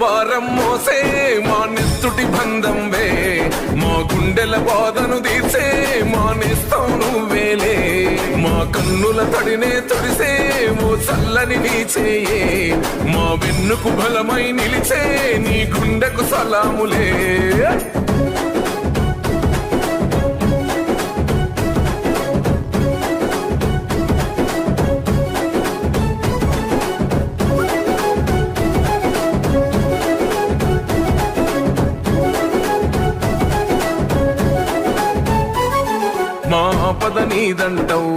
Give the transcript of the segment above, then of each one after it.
భారం మోసే మా నెత్తుటి బంధం వే మా గుండెల బాధను తీర్చే మా నేస్తం నువ్వేలే. మా కన్నుల తడినే తొడిసే ఓ చల్లని నీచేయే మా వెన్నుకు బలమై నిలిచే నీ గుండెకు సలాములే. నీదంటావు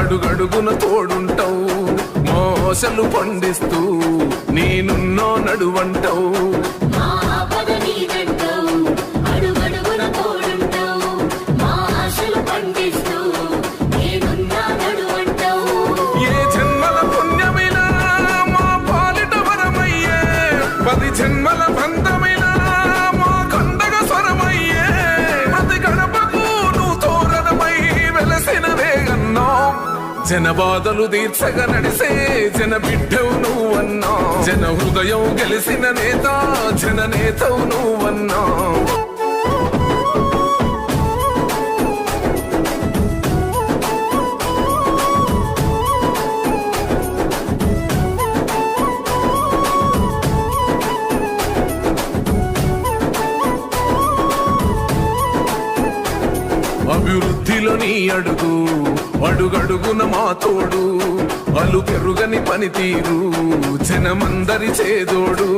అడుగడుగున తోడుంటావు మోసలు పండిస్తూ నేనున్నో నడువంటావు. మా ఆపద జన బాధలు తీర్చగా నడిసే జన బిడ్డవు నువ్వన్నా. జన హృదయం గెలిసిన నేత జన నేతవు నువ్వన్నా. అభివృద్ధిలో నీ అడుగు అడుగడుగున మా తోడు అలు పెరుగని పనితీరు జనమందరి చేదోడు.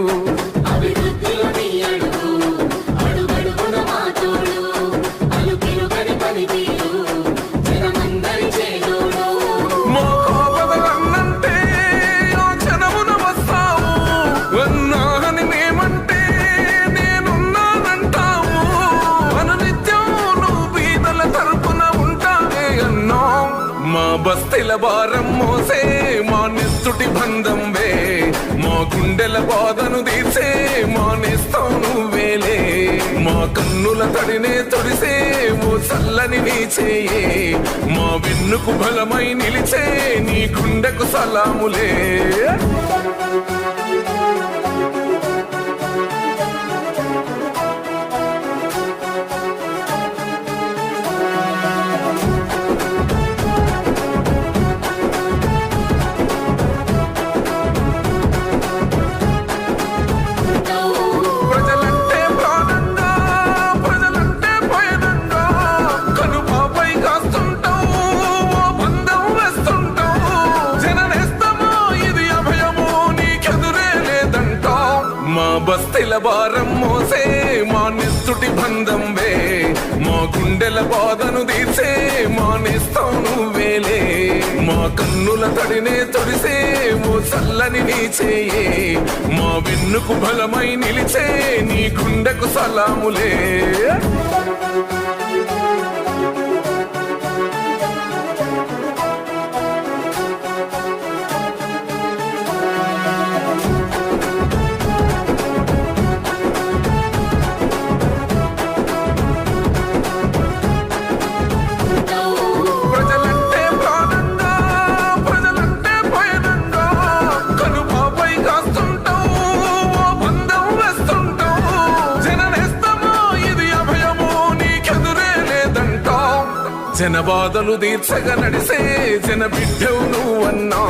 బస్తీల భారం మోసే మా నిస్తుటి బంధం వే. మా గుండెల బాధను తీర్చే మా వేలే మా కన్నుల తడినే తొడిసే ఓ చల్లని నీ చేయే మా వెన్నుకు బలమై నిలిచే నీ గుండెకు సలాములే. బస్తీల భారం మోసే మా నెత్తుటి బంధం వే మా గుండెల బాధను తీసే మా నేస్తం వేలే. మా కన్నుల తడినే తొడిసే ఓ చల్లని నీ చేయే మా వెన్నుకు బలమై నిలిచే నీ గుండెకు సలాములే. జన బాధలు తీర్చగా నడిసే జన బిడ్డవు నువ్వన్నా.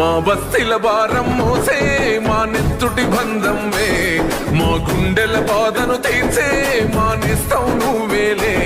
మా బస్తిల భారం మోసే మా నెత్తుటి బంధం వే మా గుండెల బాధను తీర్చే మా నిస్తం నువ్వేలే.